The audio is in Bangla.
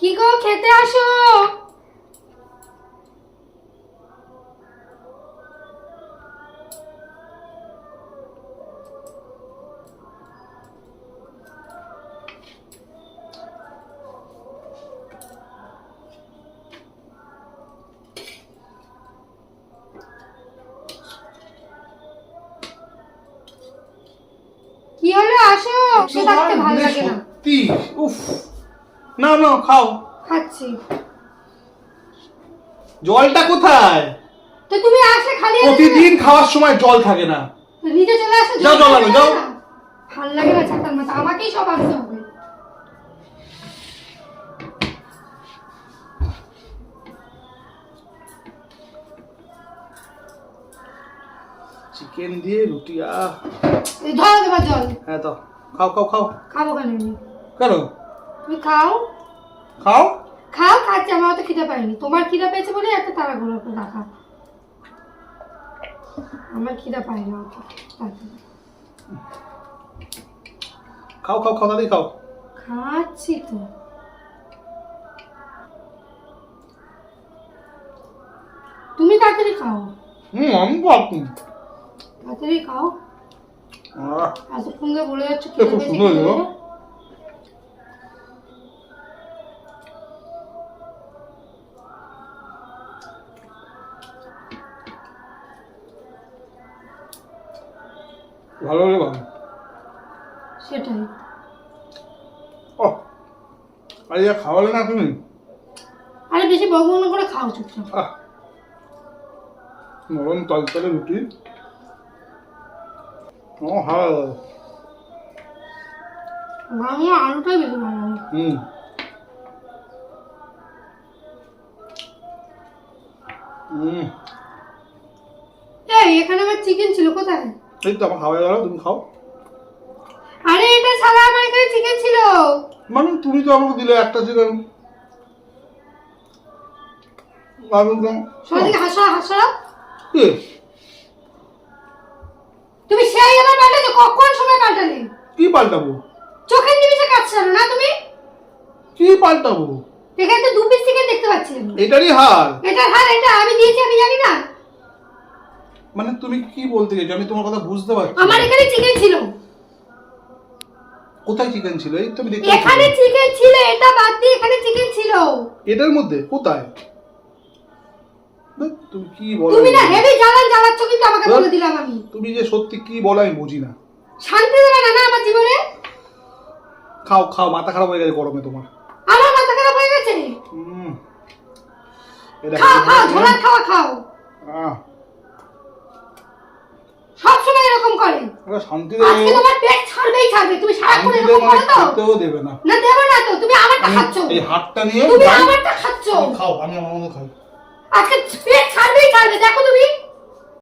কি গো খেতে আসো। কি হলো? আসো বসে থাকতে ভালো লাগে না। সত্যি। উফ। না না খাও। খাচ্ছি। জলটা কোথায়? তো তুমি আসলে খালি প্রতিদিন খাওয়ার সময় জল থাকে না। নিজে চলে আসো যাও, জল আনো, যাও। ভালো লাগে না চাকার মাথা আমাকেই সব আসতে হবে। চিকেন দিয়ে রুটি আহ। এই ধরো দেবা জল। হ্যাঁ তো খাও খাও খাও। খাব কেন? কেন? তুমি খাও? খাও? খাও খাচ্ছি আমার অত খিদে পাইনি। তোমার খিদে পেয়েছে বলে এত তাড়াগুলো করে রাখা। আমার খিদে পাই না অত। খাও খাও খাও খাও। খাচ্ছি তো। তুমি তাড়াতাড়ি খাও। হুম আমি পারতুম তাড়াতাড়ি খাও। আহ, এতক্ষণ ধরে বলে যাচ্ছ খিদে পেয়েছে, ভালো হলে ভালো সেটাই। ও আরে যা খাওয়ালে না তুমি? আরে বেশি বকবক না করে খাও চুপচাপ। নরম তলতলে রুটি। ও হ্যাঁ আমার আলুটাই বেশি ভালো লাগে। হুম। হুম। এই এখানে আমার চিকেন ছিল কোথায়? এই তো আমার খাওয়া গেল তুমি খাও। আরে এটা সারা আমার এখানে চিকেন ছিল। মানে তুমি তো আমাকে দিলে একটা চিকেন হাসা হাসা। তুমি সেই আমার পাল্টাছো কখন সময় পাল্টালে? কি পাল্টাবো? চোখের নিমিষে কাজ ছাড়ো না তুমি? কি পাল্টাবো? এখানে তো দু পিস চিকেন দেখতে পাচ্ছি এটারই হার। এটা হ্যাঁ এটা আমি দিয়েছি আমি জানি না। মানে তুমি কি বলতে চাইছো? আমি তোমার কথা বুঝতে পারছি আমার এখানে চিকেন ছিল। কোথায় চিকেন ছিল? এই তো আমি দেখতে এখানে চিকেন ছিল এটা বাদ দিয়ে এখানে চিকেন ছিল। এটার মধ্যে? কোথায়? তুমি কি বলো? তুমি না হেভি জ্বালান জ্বালাচ্ছ কিন্তু আমাকে? বলে দিলাম আমি। তুমি যে সত্যি কি বলো আমি বুঝি না। শান্তি দেবে না না আমার জীবনে? খাও খাও মাথা খারাপ হয়ে গেছে গরমে তোমার। আমার মাথা খারাপ হয়ে গেছে? হুম। খাও খাও ঝোলার খাওয়া খাও। আহ, সব সময় এরকম করে। ওরা শান্তি আজকে তোমার পেট ছাড়বেই ছাড়বে তুমি সারাক্ষণ এরকম দেবে মানে করো তো। তো দেবে না। না দেবো না তো তুমি আমারটা আমি খাচ্ছ। এই হাতটা নিয়ে তুমি আমারটা খাচ্ছ। খাও আমি আমার মতো খাই। আজকে পেট ছাড়বেই ছাড়বে দেখো তুমি।